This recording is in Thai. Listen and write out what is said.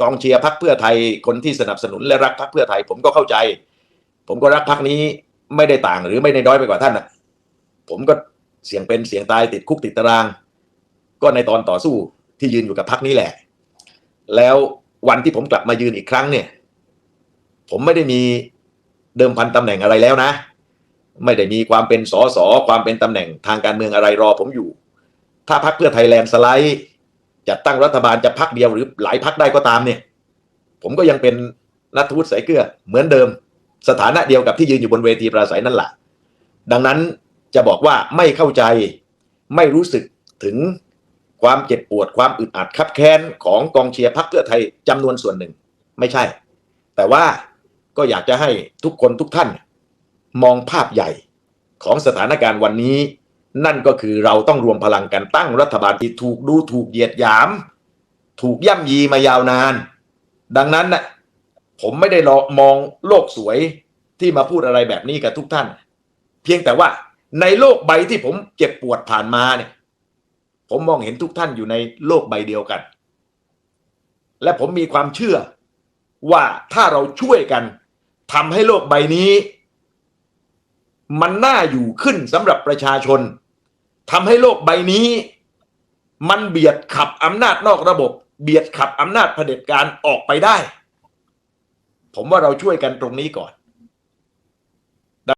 กองเชียร์พักเพื่อไทยคนที่สนับสนุนและรักพักเพื่อไทย ผมก็เข้าใจ ผมก็รักพักนี้ไม่ได้ต่างหรือไม่ได้น้อยไปกว่าท่านนะผมก็เสี่ยงเป็นเสี่ยงตายติดคุกติดตาราง ก็ในตอนต่อสู้ที่ยืนอยู่กับพักนี้แหละ แล้ววันที่ผมกลับมายืนอีกครั้งเนี่ย ผมไม่ได้มีเดิมพันตำแหน่งอะไรแล้วนะ ไม่ได้มีความเป็นสอสอความเป็นตำแหน่งทางการเมืองอะไรรอผมอยู่ ถ้าพักเพื่อไทยแลนด์สไลด์ จัดตั้งรัฐบาลจะพักเดียวหรือหลายพักได้ก็ตามเนี่ยผมก็ยังเป็นนัทวุฒิสายเกลือเหมือนเดิม สถานะเดียวกับที่ยืนอยู่บนเวทีปราศัยนั่นแหละดังนั้นจะบอกว่าไม่เข้าใจไม่รู้สึกถึงความเจ็บปวดความอึดอัดคับแค้นของกองเชียร์พักเพื่อไทยจำนวนส่วนหนึ่ง ไม่ใช่ แต่ว่าก็อยากจะให้ทุกคนทุกท่าน มองภาพใหญ่ของสถานการณ์วันนี้ นั่นก็คือเราต้องรวมพลังกันตั้งรัฐบาลที่ถูกดูถูกเหยียดหยาม ถูกย่ำยีมายาวนาน ดังนั้นนะผมไม่ได้รอมองโลกสวยที่มาพูดอะไรแบบนี้กับทุกท่าน เพียงแต่ว่าในโลกใบที่ผมเจ็บปวดผ่านมาเนี่ย ผมมองเห็นทุกท่านอยู่ในโลกใบเดียวกัน และผมมีความเชื่อว่าถ้าเราช่วยกันทำให้โลกใบนี้ มันน่าอยู่ขึ้นสำหรับประชาชน ทำให้โลกใบนี้ มันเบียดขับอำนาจนอกระบบ เบียดขับอำนาจเผด็จการออกไปได้ ผมว่าเราช่วยกันตรงนี้ก่อน